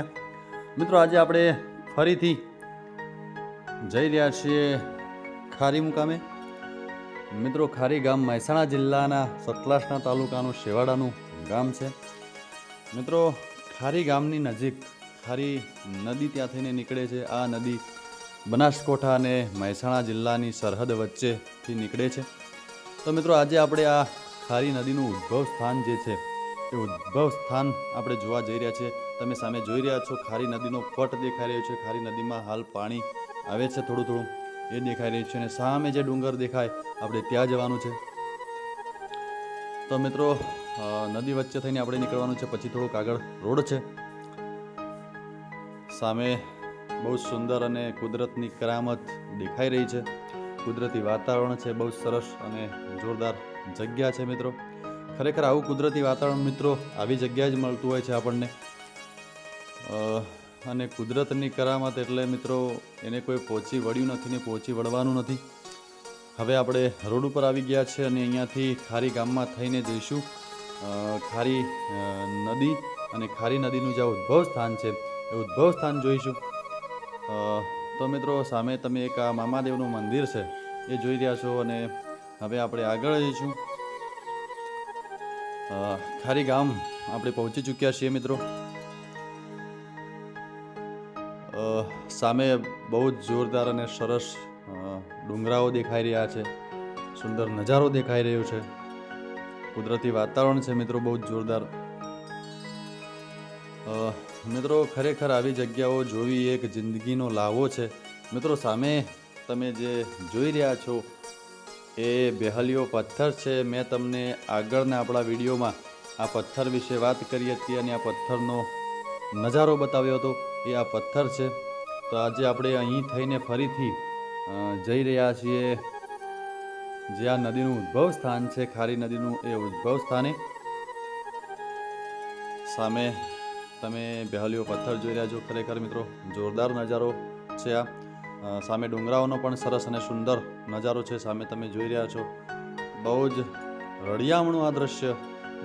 વાગેશ મિત્રો, આજે આપણે ફરીથી જઈ રહ્યા છીએ ખારી મુકામે. મિત્રો, ખારી ગામ મહેસાણા જિલ્લાના સતલાસના તાલુકાનું શેવાડાનું ગામ છે. મિત્રો, ખારી ગામની નજીક ખારી નદી ત્યાં થઈને નીકળે છે. આ નદી બનાસકોઠા અને મહેસાણા જિલ્લાની સરહદ વચ્ચેથી નીકળે છે. તો મિત્રો, આજે આપણે આ ખારી નદીનું ઉદ્ભવ સ્થાન જે છે, એ ઉદ્ભવ સ્થાન આપણે જોવા જઈ રહ્યા છીએ. તમે સામે જોઈ રહ્યા છો, ખારી નદીનો પટ દેખાઈ રહ્યો છે. ખારી નદીમાં હાલ પાણી આવે છે થોડું થોડું. એ દેખાઈ રહ્યું છે અને સામે જે ડુંગર દેખાય, આપણે ત્યાં જવાનું છે. તો મિત્રો નદી વચ્ચે થઈને આપણે નીકળવાનું છે. પછી થોડુંક આગળ રોડ છે. સામે બહુ સુંદર અને કુદરતની કરામત દેખાઈ રહી છે. કુદરતી વાતાવરણ છે, બહુ સરસ અને જોરદાર જગ્યા છે મિત્રો. ખરેખર આવું કુદરતી વાતાવરણ મિત્રો, આવી જગ્યાએ જ મળતું હોય છે આપણને. અને કુદરતની કરામત એટલે મિત્રો એને કોઈ પહોંચી વળ્યું નથી ને પહોંચી વળવાનું નથી. હવે આપણે રોડ ઉપર આવી ગયા છે અને અહીંયાથી ખારી ગામમાં થઈને જઈશું. ખારી નદી અને ખારી નદીનું જે ઉદ્ભવ સ્થાન છે, એ ઉદ્ભવ સ્થાન જોઈશું. તો મિત્રો સામે તમે એક આ મામાદેવનું મંદિર છે, એ જોઈ રહ્યા છો અને હવે આપણે આગળ જઈશું. ખારી ગામ આપણે પહોંચી ચૂક્યા છીએ મિત્રો. સામે બહુ જ જોરદાર અને સરસ ડુંગરાઓ દેખાઈ રહ્યા છે. સુંદર નજારો દેખાઈ રહ્યો છે. કુદરતી વાતાવરણ છે મિત્રો બહુ જ જોરદાર. મિત્રો ખરેખર આવી જગ્યાઓ જોવી એક જિંદગીનો લાવો છે. મિત્રો સામે તમે જે જોઈ રહ્યા છો, એ બેહલીઓ પથ્થર છે. મેં તમને આગળના આપણા વિડીયોમાં આ પથ્થર વિશે વાત કરી હતી અને આ પથ્થરનો નજારો બતાવ્યો હતો. એ આ પથ્થર છે. તો આજે આપણે અહીં થઈને ફરીથી જઈ રહ્યા છીએ જે આ નદીનું ઉદ્ભવ સ્થાન છે, ખારી નદીનું એ ઉદ્ભવ સ્થાને. સામે તમે બેહલીઓ પથ્થર જોઈ રહ્યા છો ખરેખર મિત્રો. જોરદાર નજારો છે આ. સામે ડુંગરાઓનો પણ સરસ અને સુંદર નજારો છે સામે તમે જોઈ રહ્યા છો. બહુ જ રળિયામણું આ દ્રશ્ય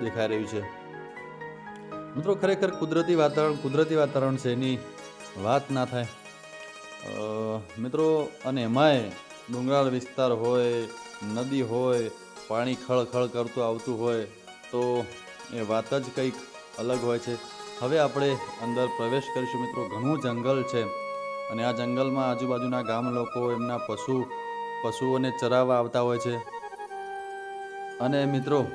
દેખાઈ રહ્યું છે. મિત્રો, ખરેખર કુદરતી વાતાવરણ કુદરતી વાતાવરણ છે એની વાત ના થાય. મિત્રો, અને એમાંય ડુંગરાળ વિસ્તાર હોય, નદી હોય, પાણી ખળખળ કરતું આવતું હોય, તો એ વાત જ કંઈક અલગ હોય છે. હવે આપણે અંદર પ્રવેશ કરીશું, મિત્રો. ઘણું જંગલ છે અને આ જંગલમાં આજુબાજુના ગામ લોકો એમના પશુ, પશુઓને ચરાવવા આવતા હોય છે. અને મિત્રો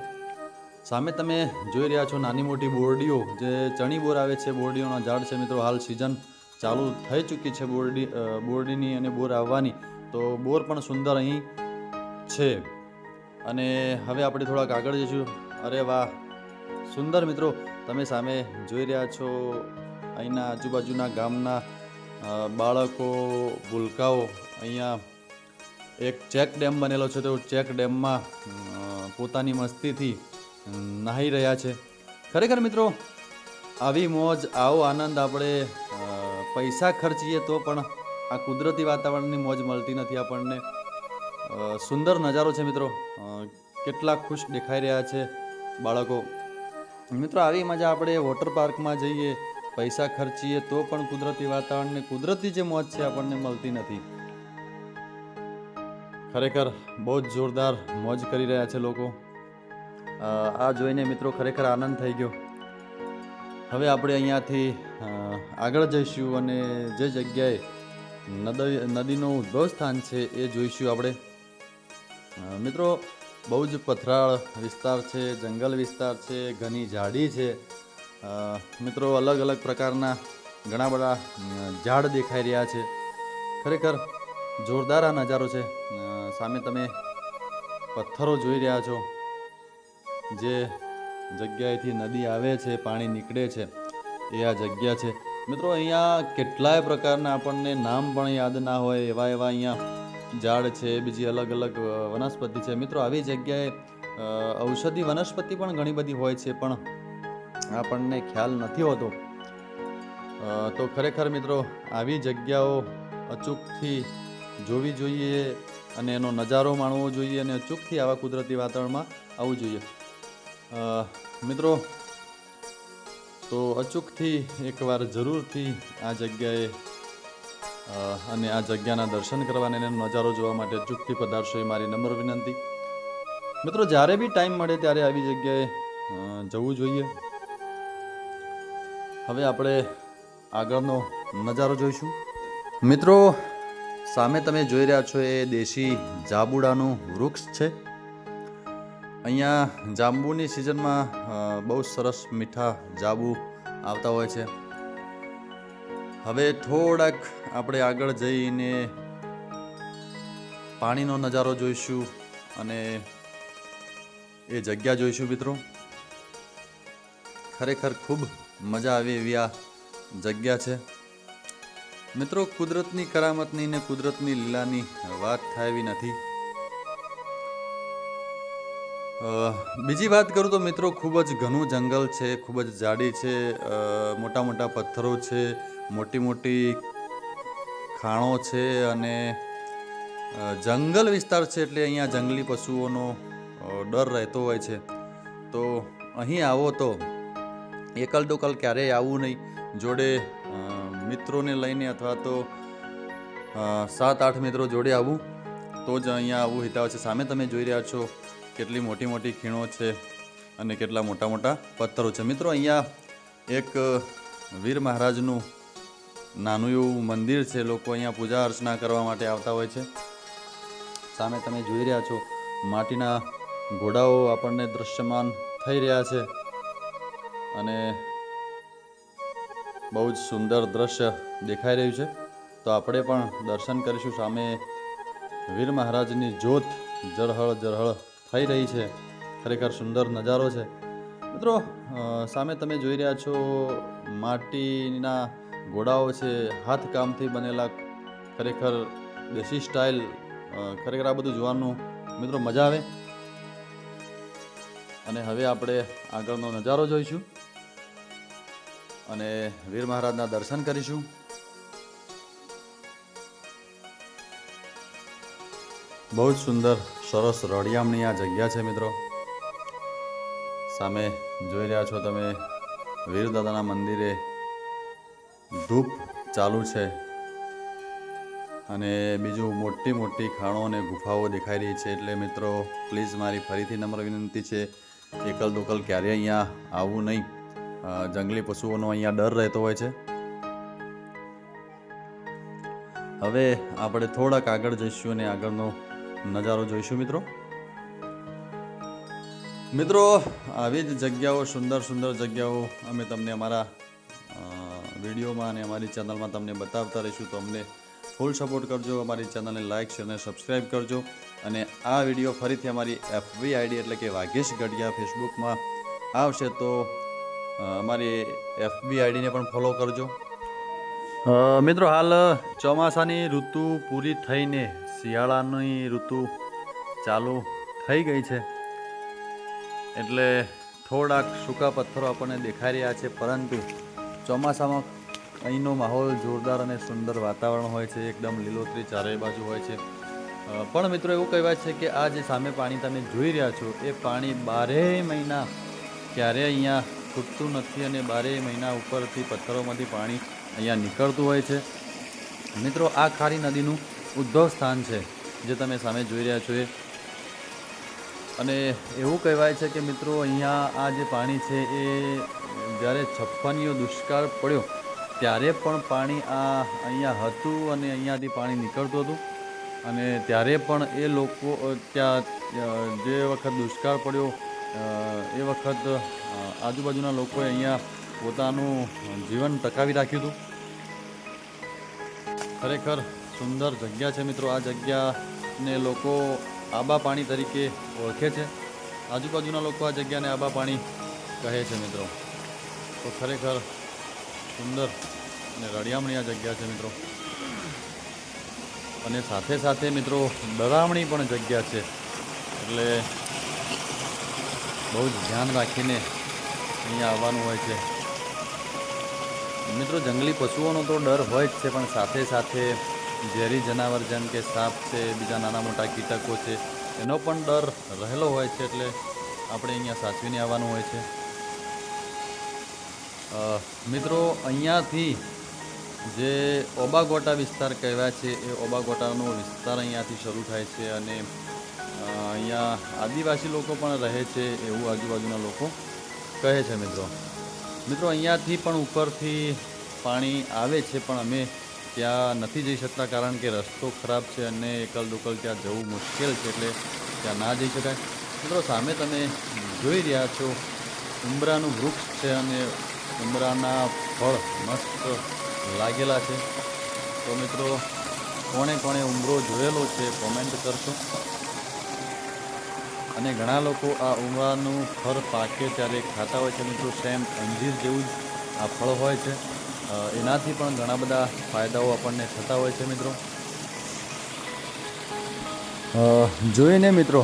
સામે તમે જોઈ રહ્યા છો નાની મોટી બોરડીઓ, જે ચણી બોર આવે છે, બોરડીઓના ઝાડ છે મિત્રો. હાલ સિઝન ચાલુ થઈ ચૂકી છે બોરડી બોરડીની અને બોર આવવાની. તો બોર પણ સુંદર અહીં છે. અને હવે આપણે થોડાક આગળ જઈશું. અરે વાહ! સુંદર મિત્રો, તમે સામે જોઈ રહ્યા છો અહીંના આજુબાજુના ગામના બાળકો, ભૂલકાઓ. અહીંયા એક ચેક ડેમ બનેલો છે. તો ચેક ડેમમાં પોતાની મસ્તીથી અ, નાહી રહ્યા છે. ખરેખર મિત્રો આવી મોજ આવો આનંદ આપણે પૈસા ખર્ચીએ તો પણ આ કુદરતી વાતાવરણની મોજ મળતી નથી આપણને. સુંદર નજારો છે મિત્રો. કેટલા ખુશ દેખાઈ રહ્યા છે બાળકો. મિત્રો આવી મજા આપણે વોટર પાર્કમાં જઈએ પૈસા ખર્ચીએ તો પણ કુદરતી વાતાવરણને કુદરતી જે મોજ છે આપણને મળતી નથી. ખરેખર બહુ જ જોરદાર મોજ કરી રહ્યા છે લોકો. આ જોઈને મિત્રો ખરેખર આનંદ થઈ ગયો. હવે આપણે અહીંયાથી આગળ જઈશું અને જે જગ્યાએ નદી, નદીનું ઉદ્ભવ સ્થાન છે એ જોઈશું આપણે. મિત્રો, બહુ જ પથરાળ વિસ્તાર છે, જંગલ વિસ્તાર છે ઘણી ઝાડી છે. મિત્રો, અલગ અલગ પ્રકારના ઘણા બધા ઝાડ દેખાઈ રહ્યા છે. ખરેખર જોરદાર આ નજારો છે. સામે તમે પથ્થરો જોઈ રહ્યા છો. જે જગ્યાએથી નદી આવે છે, પાણી નીકળે છે, એ આ જગ્યા છે. મિત્રો, અહીંયા કેટલાય પ્રકારના આપણને નામ પણ યાદ ના હોય, એવા એવા અહીંયા ઝાડ છે, બીજી અલગ અલગ વનસ્પતિ છે. મિત્રો, આવી જગ્યાએ ઔષધિ વનસ્પતિ પણ ઘણી બધી હોય છે, પણ આપણને ખ્યાલ નથી હોતો. તો ખરેખર મિત્રો, આવી જગ્યાઓ અચૂકથી જોવી જોઈએ અને એનો નજારો માણવો જોઈએ અને અચૂકથી આવા કુદરતી વાતાવરણમાં આવવું જોઈએ. મિત્રો, તો અચૂકથી એકવાર જરૂરથી આ જગ્યાએ અને આ જગ્યાના દર્શન કરવાને નજારો જોવા માટે અચૂકથી પધારશો એ મારી નમ્ર વિનંતી. મિત્રો, જ્યારે બી ટાઈમ મળે ત્યારે આવી જગ્યાએ જવું જોઈએ. હવે આપણે આગળનો નજારો જોઈશું. મિત્રો, સામે તમે જોઈ રહ્યા છો એ દેશી જાબુડાનું વૃક્ષ છે. અહીંયા જાંબુની સિઝનમાં બહુ સરસ મીઠા જાંબુ આવતા હોય છે. હવે થોડાક આપણે આગળ જઈને પાણીનો નજારો જોઈશું અને એ જગ્યા જોઈશું મિત્રો. ખરેખર ખૂબ મજા આવે એવી આ જગ્યા છે. મિત્રો, કુદરતની કરામતની ને કુદરતની લીલાની વાત થાય એવી નથી. બીજી વાત કરું તો મિત્રો ખૂબ જ ઘણું જંગલ છે, ખૂબ જ જાડી છે મોટા મોટા પથ્થરો છે, મોટી મોટી ખાણો છે અને જંગલ વિસ્તાર છે એટલે અહીંયા જંગલી પશુઓનો ડર રહેતો હોય છે. તો અહીં આવો તો એકલ ડોકલ ક્યારેય આવવું નહીં. જોડે મિત્રોને લઈને અથવા તો સાત આઠ મિત્રો જોડે આવું. તો જ અહીંયા આવું હિતાવ છે. સામે તમે જોઈ રહ્યા છો કેટલી મોટી મોટી ખીણો છે અને કેટલા મોટા મોટા પથ્થરો છે. મિત્રો, અહીંયા એક વીર મહારાજનું નાનું એવું મંદિર છે. લોકો અહીંયા પૂજા અર્ચના કરવા માટે આવતા હોય છે. સામે તમે જોઈ રહ્યા છો, માટીના ઘોડાઓ આપણને દૃશ્યમાન થઈ રહ્યા છે અને બહુ જ સુંદર દ્રશ્ય દેખાઈ રહ્યું છે. તો આપણે પણ દર્શન કરીશું. સામે વીર મહારાજની જ્યોત જળહળ જળહળ થઈ રહી છે. ખરેખર સુંદર નજારો છે. મિત્રો સામે તમે જોઈ રહ્યા છો માટીના ઘોડાઓ છે હાથકામથી બનેલા ખરેખર દેશી સ્ટાઇલ ખરેખર આ બધું જોવાનું મિત્રો મજા આવે. અને હવે આપણે આગળનો નજારો જોઈશું. અને વીર મહારાજના દર્શન કરીશું. બહુ જ સુંદર સરસ રળિયામણી આ જગ્યા છે, મિત્રો. સામે જોઈ રહ્યા છો તમે, વીરદાદાના મંદિરે ધૂપ ચાલુ છે અને બીજું મોટી મોટી ખાણો અને ગુફાઓ દેખાઈ રહી છે. એટલે મિત્રો પ્લીઝ મારી ફરીથી નમ્ર વિનંતી છે, એકલ દોકલ ક્યારેય અહીંયા આવવું નહીં. જંગલી પશુઓનો અહીંયા ડર રહેતો હોય છે. હવે આપણે થોડાક આગળ જઈશું અને આગળનો નજારો જોઈશું, મિત્રો. મિત્રો, આવી જ જગ્યાઓ, સુંદર સુંદર જગ્યાઓ અમે તમને અમારા વિડીયોમાં અને અમારી ચેનલમાં તમને બતાવતા રહીશું. તો અમને ફૂલ સપોર્ટ કરજો, અમારી ચેનલને લાઇક શેર અને સબસ્ક્રાઈબ કરજો. અને આ વીડિયો ફરીથી અમારી એફબી આઈડી એટલે કે વાઘેશ ગઢિયા ફેસબુકમાં આવશે તો અમારી એફબી આઈડીને પણ ફોલો કરજો. મિત્રો, હાલ ચોમાસાની ઋતુ પૂરી થઈને શિયાળાની ઋતુ ચાલુ થઈ ગઈ છે. એટલે થોડાક સૂકા પથ્થરો આપણને દેખાઈ રહ્યા છે, પરંતુ ચોમાસામાં અહીંનો માહોલ જોરદાર અને સુંદર વાતાવરણ હોય છે, એકદમ લીલોતરી ચારે બાજુ હોય છે. પણ મિત્રો એવું કહેવાય છે કે આ જે સામે પાણી તમે જોઈ રહ્યા છો, એ પાણી બારેય મહિના ક્યારેય અહીંયા ખૂટતું નથી અને બારેય મહિના ઉપરથી પથ્થરોમાંથી પાણી અહીંયા નીકળતું હોય છે. મિત્રો, આ ખારી નદીનું ઉદ્ભવ સ્થાન છે, જે તમે સામે જોઈ રહ્યા છો એ. અને એવું કહેવાય છે કે મિત્રો, અહીંયા આ જે પાણી છે એ જ્યારે છપ્પનિયો દુષ્કાળ પડ્યો, ત્યારે પણ પાણી આ અહીંયા હતું અને અહીંયાથી પાણી નીકળતું હતું. અને ત્યારે પણ એ લોકો ત્યાં જે વખત દુષ્કાળ પડ્યો એ વખત આજુબાજુના લોકોએ અહીંયા પોતાનું જીવન ટકાવી રાખ્યું હતું. ખરેખર સુંદર જગ્યા છે મિત્રો. આ જગ્યાને લોકો આબા પાણી તરીકે ઓળખે છે. આજુબાજુના લોકો આ જગ્યાને આબા પાણી કહે છે મિત્રો. તો ખરેખર સુંદર અને રળિયામણી આ જગ્યા છે મિત્રો. અને સાથે સાથે મિત્રો ડરામણી પણ જગ્યા છે. એટલે બહુ જ ધ્યાન રાખીને અહીંયા આવવાનું હોય છે. મિત્રો જંગલી પશુઓનો તો ડર હોય જ છે, પણ સાથે સાથે ઝેરી જનાવર જેમ કે સાપ છે, બીજા નાના મોટા કીટકો છે, એનો પણ ડર રહેલો હોય છે એટલે આપણે અહીંયા સાચવીને આવવાનું હોય છે. મિત્રો, અહીંયાથી જે ઓબાગોટા વિસ્તાર કહેવાય છે, એ ઓબાગોટાનો વિસ્તાર અહીંયાથી શરૂ થાય છે અને અહીંયા આદિવાસી લોકો પણ રહે છે એવું આજુબાજુના લોકો કહે છે, મિત્રો. મિત્રો, અહીંયાથી પણ ઉપરથી પાણી આવે છે, પણ અમે ત્યાં નથી જઈ શકતા કારણ કે રસ્તો ખરાબ છે અને એકલ દુકલ ત્યાં જવું મુશ્કેલ છે એટલે ત્યાં ના જઈ શકાય. મિત્રો, સામે તમે જોઈ રહ્યા છો ઉંબરાનું વૃક્ષ છે અને ઉંબરાના ફળ મસ્ત લાગેલા છે. તો મિત્રો, કોણે કોણે ઉંબરો જોયેલો છે કોમેન્ટ કરશો. અને ઘણા લોકો આ ઉમરાનું ફળ પાકે ત્યારે ખાતા હોય છે. મિત્રો, સેમ અંજીર જેવું જ આ ફળ હોય છે. એનાથી પણ ઘણા બધા ફાયદાઓ આપણને થતા હોય છે, મિત્રો. જોઈને, મિત્રો,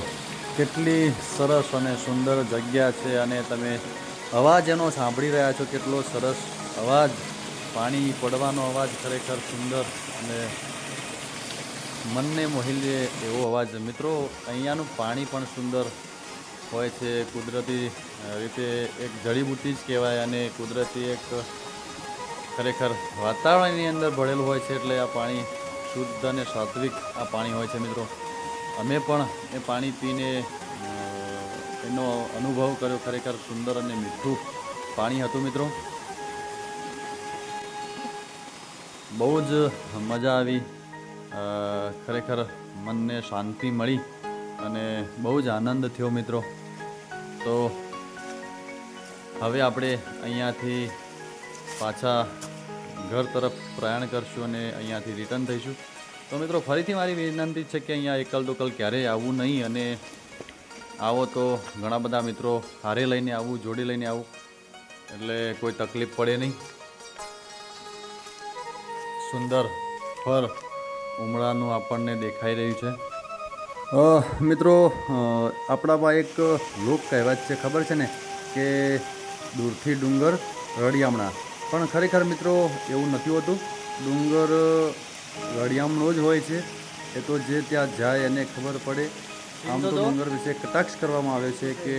કેટલી સરસ અને સુંદર જગ્યા છે અને તમે અવાજ એનો સાંભળી રહ્યા છો, કેટલો સરસ અવાજ. પાણી પડવાનો અવાજ ખરેખર સુંદર અને મનને મોહી લે એવો અવાજ મિત્રો, અહીંયાનું પાણી પણ સુંદર હોય છે. કુદરતી રીતે એક જડીબુટ્ટી જ કહેવાય અને કુદરતી એક ખરેખર વાતાવરણની અંદર ભળેલું હોય છે એટલે આ પાણી શુદ્ધ અને સાત્વિક આ પાણી હોય છે મિત્રો. અમે પણ એ પાણી પીને એનો અનુભવ કર્યો ખરેખર સુંદર અને મીઠું પાણી હતું મિત્રો. બહુ જ મજા આવી ખરેખર મનને શાંતિ મળી અને બહુ જ આનંદ થયો મિત્રો. તો હવે આપણે અહીંયાથી પાછા ઘર તરફ પ્રયાણ કરશું અને અહીંયાથી રિટર્ન થઈશું. તો મિત્રો, ફરીથી મારી વિનંતી છે કે અહીંયા એકલ દોકલ ક્યારેય આવવું નહીં અને આવો તો ઘણા બધા મિત્રો હારે લઈને આવવું જોડી લઈને આવું, એટલે કોઈ તકલીફ પડે નહીં. સુંદર ફર ઉમળાનું આપણને દેખાઈ રહ્યું છે. મિત્રો આપણામાં એક લોક કહેવત છે, ખબર છે ને? કે દૂરથી ડુંગર રળિયામણા. પણ ખરેખર મિત્રો એવું નથી હોતું. ડુંગર રળિયામણો જ હોય છે. એ તો જે ત્યાં જાય એને ખબર પડે. આમ તો ડુંગર વિશે કટાક્ષ કરવામાં આવે છે કે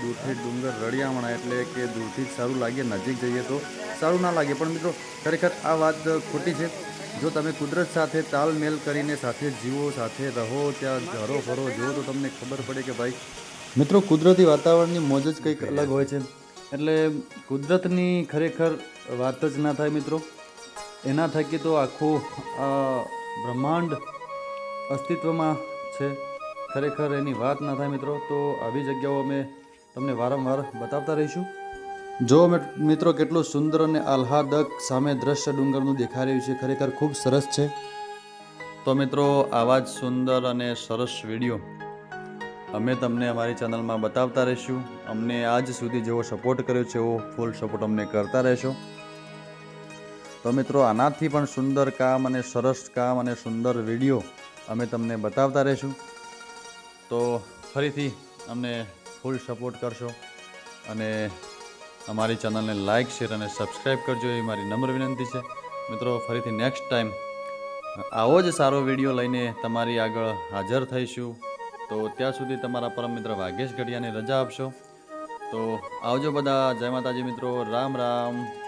દૂરથી ડુંગર રળિયામણા એટલે કે દૂરથી જ સારું લાગે નજીક જઈએ તો સારું ના લાગે. પણ મિત્રો ખરેખર આ વાત ખોટી છે. જો તમે કુદરત સાથે તાલમેલ કરીને સાથે જીવો સાથે રહો ત્યાં ઘરો ફરો જુઓ તો તમને ખબર પડે કે ભાઈ મિત્રો કુદરતી વાતાવરણની મોજ જ કંઈક અલગ હોય છે. એટલે કુદરતની ખરેખર વાત જ ના થાય મિત્રો. એના થકી તો આખું બ્રહ્માંડ અસ્તિત્વમાં છે. ખરેખર એની વાત ના થાય મિત્રો, તો આવી જગ્યાઓ અમે તમને વારંવાર બતાવતા રહીશું. જો મિત્રો, કેટલું સુંદર અને આહ્લાદક સામે દ્રશ્ય ડુંગરનું દેખાઈ રહ્યું છે, ખરેખર ખૂબ સરસ છે. તો મિત્રો, આવા જ સુંદર અને સરસ વીડિયો અમે તમને અમારી ચેનલમાં બતાવતા રહીશું. અમને આજ સુધી જેવો સપોર્ટ કર્યો છે, એવો ફૂલ સપોર્ટ અમને કરતા રહેશો. તો મિત્રો, આનાથી પણ સુંદર કામ અને સરસ કામ અને સુંદર વીડિયો અમે તમને બતાવતા રહીશું. તો ફરીથી અમને ફૂલ સપોર્ટ કરશો અને અમારી ચેનલને લાઇક શેર અને સબસ્ક્રાઈબ કરજો એ મારી નમ્ર વિનંતી છે. મિત્રો, ફરીથી નેક્સ્ટ ટાઈમ આવો જ સારો વીડિયો લઈને તમારી આગળ હાજર થઈશું. તો ત્યાં સુધી તમારા પરમ મિત્ર વાઘેશ ઘડિયાને રજા આપશો. તો આવજો બધા. જય માતાજી મિત્રો. રામ રામ.